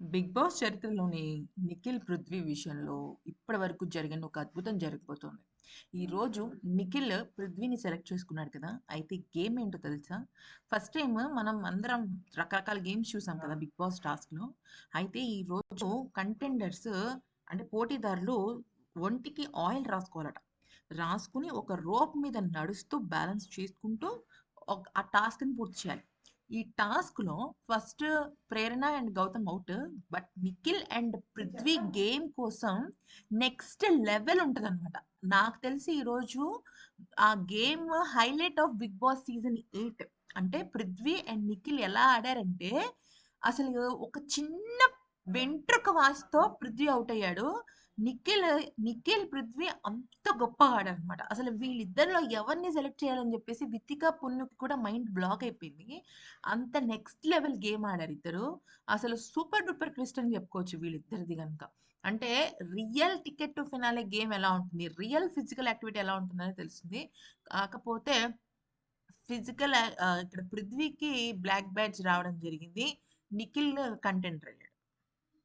Big boss చరిత్రలోని నిఖిల్ పృథ్వీ విషయంలో ఇప్పటి వరకు జరిగిన ఒక అద్భుతం జరగబోతోంది. ఈరోజు నిఖిల్ పృథ్వీని సెలెక్ట్ చేసుకున్నాడు కదా! అయితే గేమ్ ఏంటో తెలుసా? ఫస్ట్ టైం మనం అందరం రకరకాల గేమ్స్ చూసాం కదా! బిగ్ బాస్ టాస్క్‌లో. అయితే ఈరోజు కంటెండర్స్ అంటే పోటీదారులు ఒంటికి ఆయిల్ రాసుకోవాలట. రాసుకుని ఒక రోప్ మీద నడుస్తూ బ్యాలెన్స్ చేసుకుంటూ ఆ టాస్క్‌ని పూర్తి చేయాలి. ఈ టాస్క్‌లో first Prerana and Gautham out. But Nikhil and Prithvi game కోసం నెక్స్ట్ లెవెల్ ఉంటదనమాట. నాకు తెలిసి ఈరోజు ఆ game highlight of Bigg Boss season 8 అంటే పృథ్వీ అండ్ నిఖిల్ ఎలా ఆడారంటే అసలు ఒక చిన్న వెంట్రుక వాసితో పృథ్వీ ఔట్ అయ్యాడు. నిఖిల్, నిఖిల్, పృథ్వీ అంత గొప్పగా ఆడారనమాట. అసలు వీళ్ళిద్దరిలో ఎవరిని సెలెక్ట్ చేయాలని చెప్పేసి వితిక, పున్నుకి కూడా మైండ్ బ్లాక్ అయిపోయింది. అంత నెక్స్ట్ లెవెల్ గేమ్ ఆడారు ఇద్దరు అసలు సూపర్ డూపర్ ట్విస్ట్ అని చెప్పుకోవచ్చు వీళ్ళిద్దరిది కనుక అంటే real ticket to finale game ఎలా ఉంటుంది? రియల్ ఫిజికల్ యాక్టివిటీ ఎలా ఉంటుందని తెలుస్తుంది. కాకపోతే ఫిజికల్ ఇక్కడ పృథ్వీకి బ్లాక్ బ్యాడ్జ్ రావడం జరిగింది. నిఖిల్ కంటెంట్ అయ్యాడు.